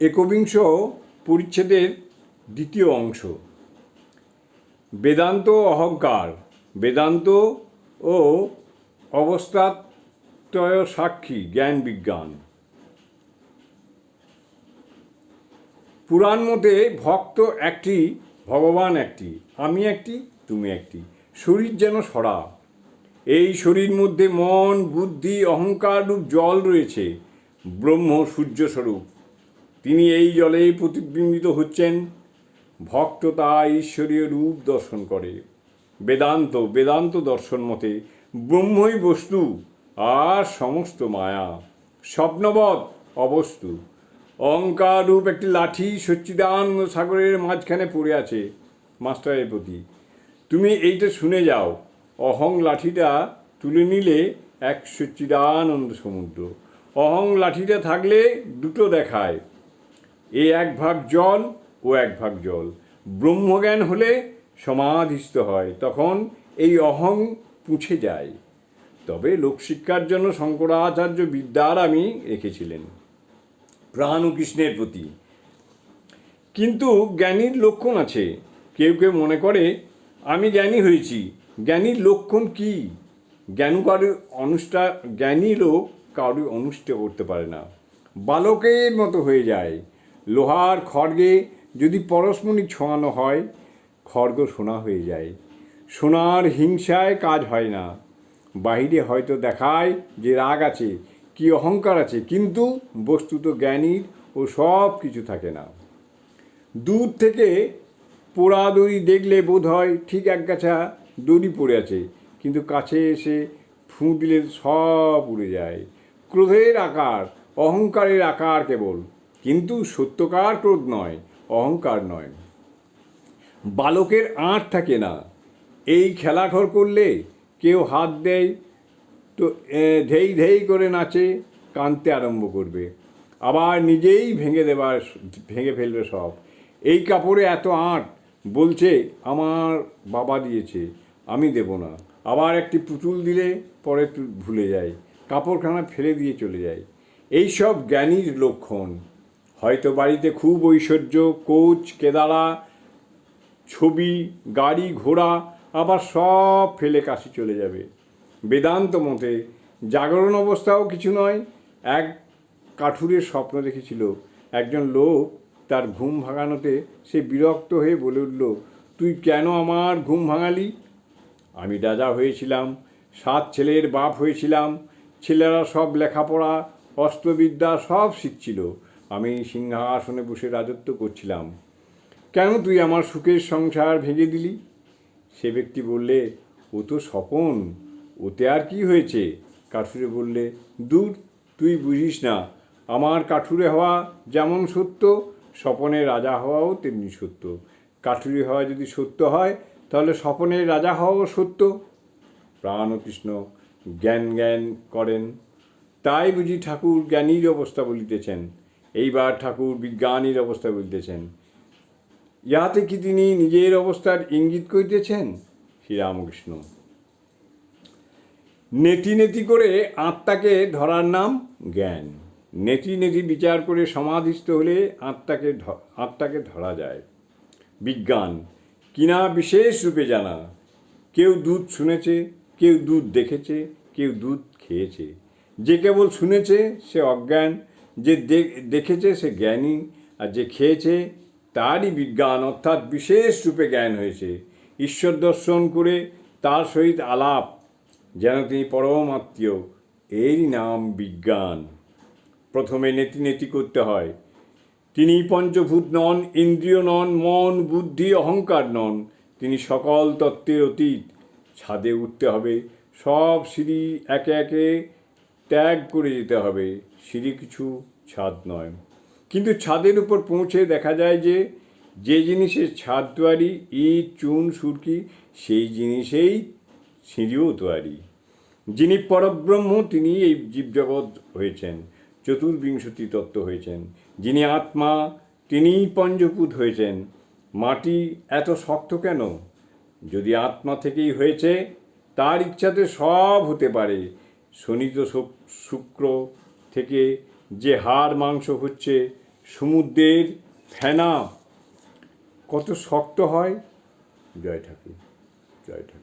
একবিংশ পরিচ্ছেদের দ্বিতীয় অংশ। বেদান্ত অহংকার, বেদান্ত ও অবস্থাত্রয় সাক্ষী জ্ঞান বিজ্ঞান। পুরাণ মতে ভক্ত একটি, ভগবান একটি, আমি একটি, তুমি একটি। শরীর যেন সরা। এই শরীর মধ্যে মন, বুদ্ধি, অহংকার রূপ জল রয়েছে। ব্রহ্ম, সূর্য স্বরূপ। তিনি এই জলেই প্রতিবিম্বিত হচ্ছেন। ভক্ত তা ঈশ্বরীয় রূপ দর্শন করে। বেদান্ত বেদান্ত দর্শন মতে ব্রহ্মই বস্তু আর সমস্ত মায়া। স্বপ্নবৎ অবস্তু। অহংকার রূপ একটি লাঠি সচ্চিদানন্দ সাগরের মাঝখানে পড়ে আছে। মাস্টারের প্রতি তুমি এইটা শুনে যাও। অহং লাঠিটা তুলে নিলে এক সচ্চিদানন্দ সমুদ্র। অহং লাঠিটা থাকলে দুটো দেখায়। এ এক ভাগ জল ও এক ভাগ জল। ব্রহ্মজ্ঞান হলে সমাধিস্থ হয়, তখন এই অহং পুছে যায়। তবে লোকশিক্ষার জন্য শঙ্করাচার্য বিদ্যার আমি রেখেছিলেন প্রাণ ও কৃষ্ণের প্রতি। কিন্তু জ্ঞানীর লক্ষণ আছে। কেউ কেউ মনে করে, আমি জ্ঞানী হয়েছি, জ্ঞানীর লক্ষণ কি? জ্ঞান কারোর অনুষ্ঠা জ্ঞানী লোক কারোর অনুষ্ঠে করতে পারে না। বালকের মতো হয়ে যায়। লোহার খড়গে যদি পরশমণি ছোঁয়ানো হয়, খড়গ সোনা হয়ে যায়। সোনার হিংসায় কাজ হয় না। বাহিরে হয়তো দেখায় যে রাগ আছে, কি অহংকার আছে, কিন্তু বস্তুত জ্ঞানীর ও সব কিছু থাকে না। দূর থেকে পোড়া দড়ি দেখলে বোধ হয় ঠিক এক গাছা দড়ি পড়ে আছে, কিন্তু কাছে এসে ফুঁ দিলে সব উড়ে যায়। ক্রোধের আকার, অহংকারের আকার কেবল। কিন্তু সত্যকার ক্রোধ নয়, অহংকার নয়। বালকের আঁট থাকে না। এই খেলাঘর করলে কেউ হাত দেয়, তো ধেই ধেই করে নাচে, কাঁদতে আরম্ভ করবে। আবার নিজেই ভেঙে দেবার, ভেঙে ফেলবে সব। এই কাপড়ে এত আঁট, বলছে, আমার বাবা দিয়েছে, আমি দেব না। আবার একটি পুতুল দিলে পরে ভুলে যায়, কাপড়খানা ফেলে দিয়ে চলে যায়। এই সব জ্ঞানীর লক্ষণ। হয়তো বাড়িতে খুব ঐশ্বর্য, কোচ, কেদারা, ছবি, গাড়ি, ঘোড়া, আবার সব ফেলে কাশি চলে যাবে। বেদান্ত মতে জাগরণ অবস্থাও কিছু নয়, এক কাঠুরের স্বপ্ন দেখেছিল। একজন লোক তার ঘুম ভাঙানোতে সে বিরক্ত হয়ে বলে উঠল, তুই কেন আমার ঘুম ভাঙালি? আমি রাজা হয়েছিলাম, সাত ছেলের বাপ হয়েছিলাম, ছেলেরা সব লেখাপড়া, অস্ত্রবিদ্যা সব শিখছিল। আমি সিংহাসনে বসে রাজত্ব করছিলাম। কেন তুই আমার সুখের সংসার ভেঙে দিলি? সে ব্যক্তি বললে, ও তো স্বপন, ওতে আর কি হয়েছে? কাঠুরে বললে, দূর, তুই বুঝিস না, আমার কাঠুরে হওয়া যেমন সত্য, স্বপনের রাজা হওয়াও তেমনি সত্য। কাঠুরে হওয়া যদি সত্য হয়, তাহলে স্বপনের রাজা হওয়াও সত্য। প্রাণকৃষ্ণ জ্ঞান জ্ঞান করেন। তাই বুঝি ঠাকুর জ্ঞানীর অবস্থা বলিতেছেন। এইবার ঠাকুর বিজ্ঞানীর অবস্থা বলতেছেন, ইহাতে কি তিনি নিজের অবস্থার ইঙ্গিত করিতেছেন? শ্রীরামকৃষ্ণ। নেতি নেতি করে আত্মাকে ধরার নাম জ্ঞান। নেতি নেতি বিচার করে সমাধিস্থ হলে আত্মাকে আত্মাকে ধরা যায়। বিজ্ঞান, কিনা বিশেষ রূপে জানা। কেউ দুধ শুনেছে, কেউ দুধ দেখেছে, কেউ দুধ খেয়েছে। যে কেবল শুনেছে, সে অজ্ঞান যে দেখেছে সে জ্ঞানী আর যে খেয়েছে তারই বিজ্ঞান অর্থাৎ বিশেষ রূপে জ্ঞান হয়েছে। ঈশ্বর দর্শন করে তার সহিত আলাপ, যেন তিনি পরম আত্মীয়, এরই নাম বিজ্ঞান। প্রথমে নেতি নেতি করতে হয়। তিনি পঞ্চভূত নন, ইন্দ্রিয় নন, মন, বুদ্ধি, অহংকার নন। তিনি সকল তত্ত্বের অতীত, ছাদে উঠতে হবে। সব সিঁড়ি একে একে ত্যাগ করে যেতে হবে, সিঁড়ি কিছু ছাদ নয়। কিন্তু ছাদের উপর পৌঁছে দেখা যায় যে যে জিনিসের ছাদ তোয়ারি ইট, চুন, সুরকি, সেই জিনিসেই সিঁড়িও তোয়ারি যিনি পরব্রহ্ম, তিনি এই জীবজগৎ হয়েছেন, চতুর্বিংশতি তত্ত্ব হয়েছেন। যিনি আত্মা, তিনিই পঞ্চভূত হয়েছেন। মাটি এত শক্ত কেন? যদি আত্মা থেকেই হয়েছে, তার ইচ্ছাতে সব হতে পারে। শনিত শুক- শুক্র থেকে যে হাড় মাংস হচ্ছে, সমুদ্রের ফেনা। কত শক্ত হয়? জয় ঠাকুর জয় ঠাকুর।